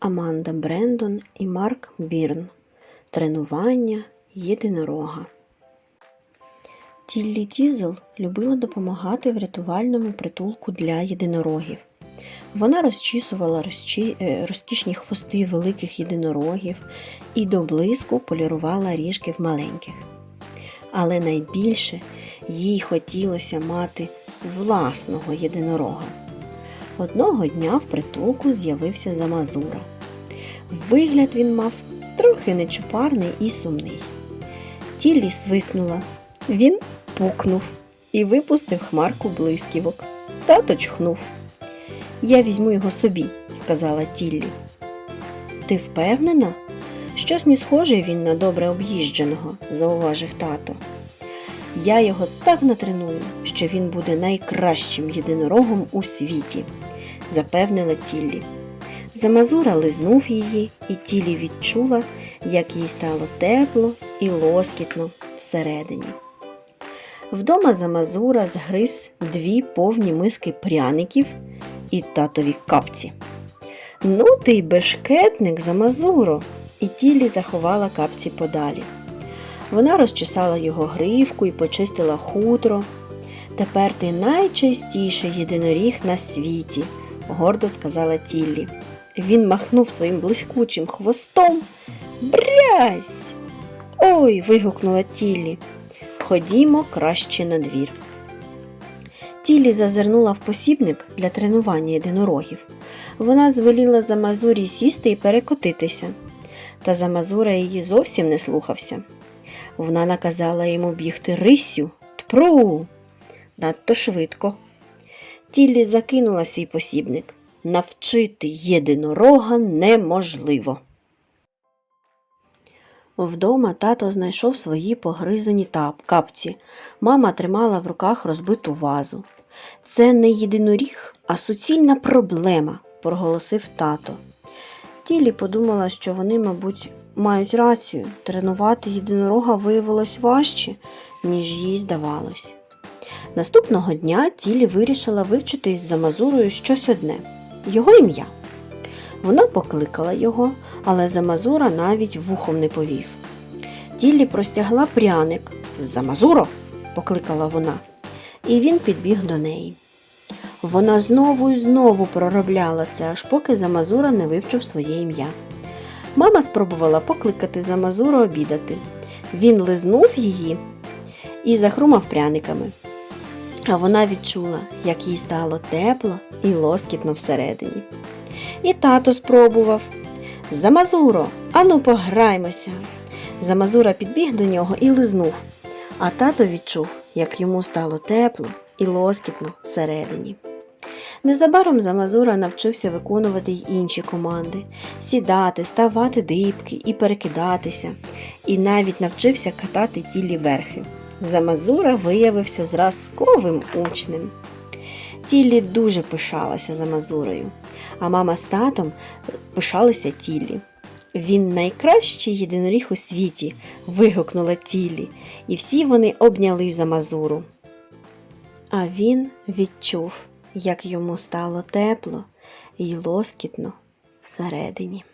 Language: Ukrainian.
Аманда Брендон і Марк Бірн. Тренування єдинорога. Тіллі Тізел любила допомагати в рятувальному притулку для єдинорогів. Вона розчісувала розчі... е, розкішні хвости великих єдинорогів і до блиску полірувала ріжки в маленьких. Але найбільше їй хотілося мати власного єдинорога. Одного дня в притулку з'явився Замазура. Вигляд він мав трохи нечупарний і сумний. Тіллі свиснула. Він пукнув і випустив хмарку блисківок. Тато чхнув. Я візьму його собі, сказала Тіллі. Ти впевнена? Щось не схожий він на добре об'їждженого, зауважив тато. Я його так натреную, що він буде найкращим єдинорогом у світі, запевнила Тіллі. Замазура лизнув її, і Тіллі відчула, як їй стало тепло і лоскітно всередині. Вдома Замазура згриз дві повні миски пряників і татові капці. Ну ти й бешкетник, Замазуро, і Тіллі заховала капці подалі. Вона розчесала його гривку і почистила хутро. Тепер ти найчастіший єдиноріг на світі, гордо сказала Тіллі. Він махнув своїм блискучим хвостом. Брязь! Ой. вигукнула Тіллі. Ходімо краще на двір. Тіллі зазирнула в посібник для тренування єдинорогів. Вона звеліла Замазурі сісти і перекотитися. Та Замазура її зовсім не слухався. Вона наказала йому бігти риссю тпру надто швидко. Тіллі закинула свій посібник. Навчити єдинорога неможливо. Вдома тато знайшов свої погризані капці. Мама тримала в руках розбиту вазу. Це не єдиноріг, а суцільна проблема, проголосив тато. Тілі подумала, що вони, мабуть, мають рацію. Тренувати єдинорога виявилось важче, ніж їй здавалось. Наступного дня Тілі вирішила вивчити із Замазурою щось одне його ім'я. Вона покликала його, але Замазура навіть вухом не повів. Тіллі простягла пряник. Замазуро, покликала вона, і він підбіг до неї. Вона знову і знову проробляла це, аж поки Замазура не вивчив своє ім'я. Мама спробувала покликати Замазуру обідати. Він лизнув її і захрумав пряниками. А вона відчула, як їй стало тепло і лоскітно всередині. І тато спробував. Замазуро, ану пограймося. Замазура підбіг до нього і лизнув, а тато відчув, як йому стало тепло і лоскітно всередині. Незабаром Замазура навчився виконувати й інші команди сідати, ставати дибки і перекидатися, і навіть навчився катати тілі верхи. Замазура виявився зразковим учнем. Тіллі дуже пишалася Замазурою, а мама з татом пишалися Тіллі. Він найкращий єдиноріг у світі, вигукнула Тіллі, і всі вони обняли Замазуру. А він відчув, як йому стало тепло і лоскітно всередині.